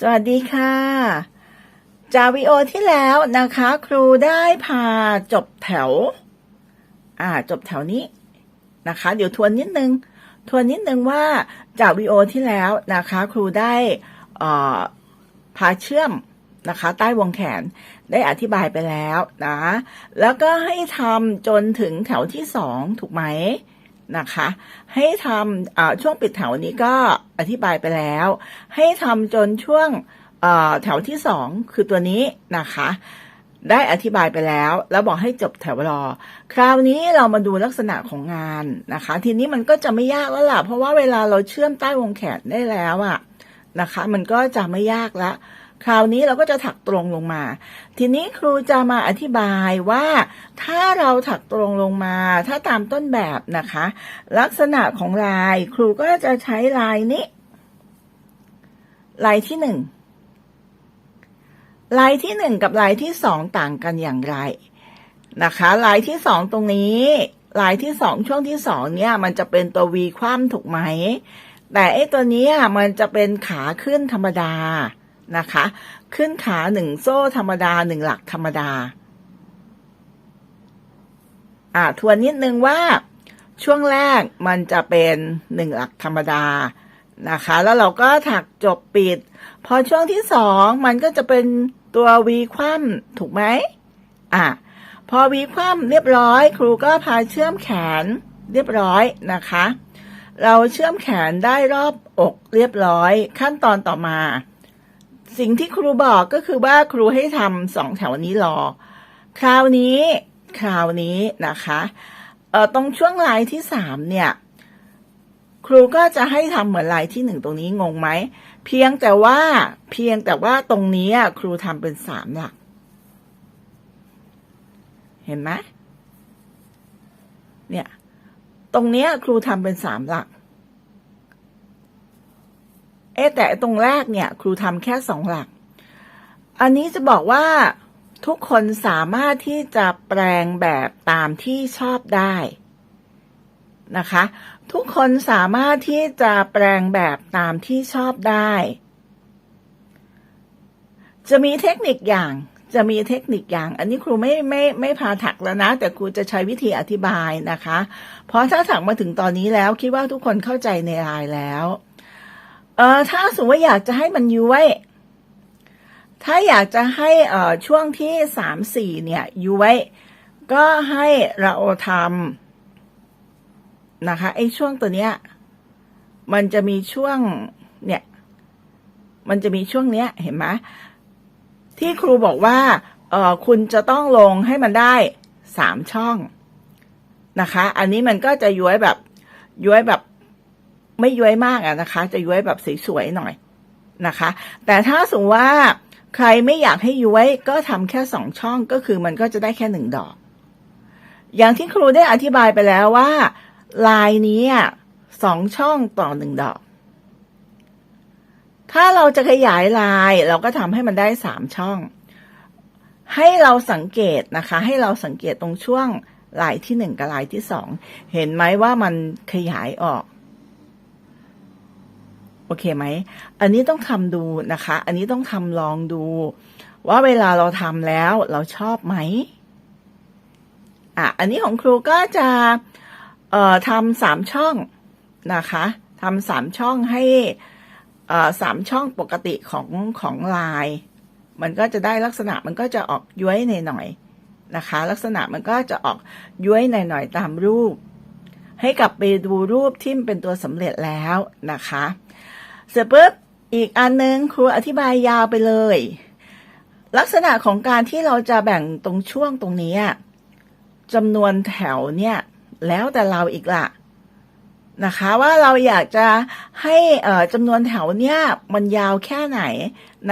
สวัสดีค่ะ จากวิดีโอที่แล้วนะคะ ครูได้พาจบแถว อ่า จบแถวนี้นะคะ เดี๋ยวทวนนิดนึง ทวนนิดนึงว่าจากวิดีโอที่แล้วนะคะ ครูได้อ่อพาเชื่อมนะคะ ใต้วงแขนได้อธิบายไปแล้วนะ แล้วก็ให้ทำจนถึงแถวที่สองถูกไหม นะคะ ให้ทำช่วงปิดแถวนี้ก็อธิบายไปแล้ว ให้ทำจนช่วงแถวที่สองคือตัวนี้นะคะ ได้อธิบายไปแล้ว แล้วบอกให้จบแถวรอ คราวนี้เรามาดูลักษณะของงานนะคะ ทีนี้มันก็จะไม่ยากแล้วล่ะ เพราะว่าเวลาเราเชื่อมใต้วงแขนได้แล้วอะนะคะ มันก็จะไม่ยากละ คราวนี้เราก็จะถักตรงลงมา ทีนี้ครูจะมาอธิบายว่า ถ้าเราถักตรงลงมา ถ้าตามต้นแบบนะคะ ลักษณะของลายครูก็จะใช้ลายนี้ ลายที่หนึ่งลายที่หนึ่งกับลายที่สองต่างกันอย่างไรนะคะ ลายที่สองตรงนี้ลายที่สองช่วงที่สองเนี่ย มันจะเป็นตัววีคว่ำถูกไหม แต่ไอ้ตัวนี้มันจะเป็นขาขึ้นธรรมดา นะคะ ขึ้นขาหนึ่งโซ่ธรรมดาหนึ่งหลักธรรมดา อ่าทวนนิดนึงว่าช่วงแรกมันจะเป็นหนึ่งหลักธรรมดานะคะ แล้วเราก็ถักจบปิด พอช่วงที่สองมันก็จะเป็นตัววีคว่ำถูกไหมอะพอวีคว่ำเรียบร้อย ครูก็พาเชื่อมแขนเรียบร้อยนะคะ เราเชื่อมแขนได้รอบอกเรียบร้อยขั้นตอนต่อมา สิ่งที่ครูบอกก็คือว่าครูให้ทำสองแถวนี้รอ คราวนี้คราวนี้นะคะเอ่อตรงช่วงลายที่สามเนี่ย ครูก็จะให้ทำเหมือนลายที่หนึ่งตรงนี้งงไหมเพียงแต่ว่าเพียงแต่ว่าตรงนี้ครูทำเป็นสามหลัก เห็นไหมเนี่ย ตรงนี้ครูทำเป็นสามหลัก เอ๊แต่ตรงแรกเนี่ย ครูทำแค่สองหลัก อันนี้จะบอกว่าทุกคนสามารถที่จะแปลงแบบตามที่ชอบได้นะคะ ทุกคนสามารถที่จะแปลงแบบตามที่ชอบได้ จะมีเทคนิคอย่างจะมีเทคนิคอย่าง อันนี้ครูไม่ไม่ไม่พาถักแล้วนะ แต่ครูจะใช้วิธีอธิบายนะคะ เพราะถ้าถักมาถึงตอนนี้แล้วคิดว่าทุกคนเข้าใจในรายแล้ว เออถ้าสมมติว่าอยากจะให้มันย้วยถ้าอยากจะให้เอ่อช่วงที่สามสี่เนี่ยย้วยก็ให้เราทำนะคะไอ้ช่วงตัวเนี้ย มันจะมีช่วงเนี่ย มันจะมีช่วงเนี้ย เห็นไหมที่ครูบอกว่าเออคุณจะต้องลงให้มันได้สามช่องนะคะ อันนี้มันก็จะย้วยแบบย้วยแบบ ไม่ย้วยมากอะนะคะ จะย้วยแบบสวยๆหน่อยนะคะ แต่ถ้าสมมติว่าใครไม่อยากให้ย้วยก็ทำแค่สองช่องก็คือมันก็จะได้แค่หนึ่งดอก อย่างที่ครูได้อธิบายไปแล้วว่า ลายนี้สองช่องต่อหนึ่งดอก ถ้าเราจะขยายลายเราก็ทำให้มันได้สามช่อง ให้เราสังเกตนะคะ ให้เราสังเกตตรงช่วงลายที่หนึ่งกับลายที่สองเห็นไหมว่ามันขยายออก โอเคไหม อันนี้ต้องทำดูนะคะ อันนี้ต้องทำลองดู ว่าเวลาเราทำแล้วเราชอบไหมอะอันนี้ของครูก็จะเอ่อทำสามช่องนะคะทำสามช่องให้เอ่อสามช่องปกติของของลาย มันก็จะได้ลักษณะมันก็จะออกย้วยหน่อยๆนะคะ ลักษณะมันก็จะออกย้วยหน่อยๆตามรูป ให้กลับไปดูรูปที่มเป็นตัวสำเร็จแล้วนะคะ เสร็จปุ๊บอีกอันนึงครูอธิบายยาวไปเลย ลักษณะของการที่เราจะแบ่งตรงช่วงตรงนี้อะจำนวนแถวเนี่ย แล้วแต่เราอีกละนะคะว่าเราอยากจะให้จำนวนแถวเนี่ยมันยาวแค่ไหน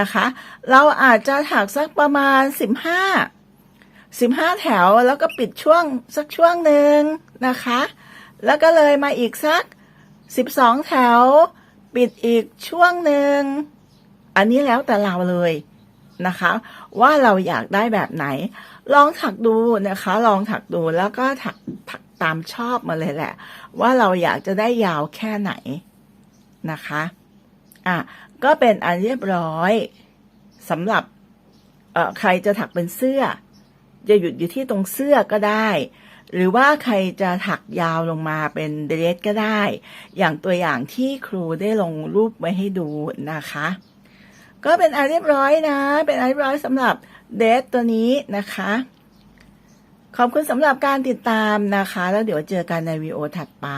นะคะ เราอาจจะถักสักประมาณสิบห้าสิบห้าแถวแล้วก็ปิดช่วงสักช่วงหนึ่งนะคะ แล้วก็เลยมาอีกสักสิบสองแถว ปิดอีกช่วงหนึ่ง อันนี้แล้วแต่เราเลยนะคะ ว่าเราอยากได้แบบไหน ลองถักดูนะคะ ลองถักดูแล้วก็ถักถักตามชอบมาเลยแหละ ว่าเราอยากจะได้ยาวแค่ไหนนะคะอะก็เป็นอันเรียบร้อยสำหรับเอ่อใครจะถักเป็นเสื้อ จะหยุดอยู่ที่ตรงเสื้อก็ได้ หรือว่าใครจะถักยาวลงมาเป็นเดรสก็ได้ อย่างตัวอย่างที่ครูได้ลงรูปไว้ให้ดูนะคะ ก็เป็นอันเรียบร้อยนะ เป็นอันเรียบร้อยสำหรับเดรสตัวนี้นะคะ ขอบคุณสำหรับการติดตามนะคะ แล้วเดี๋ยวเจอกันในวีดีโอถัดไป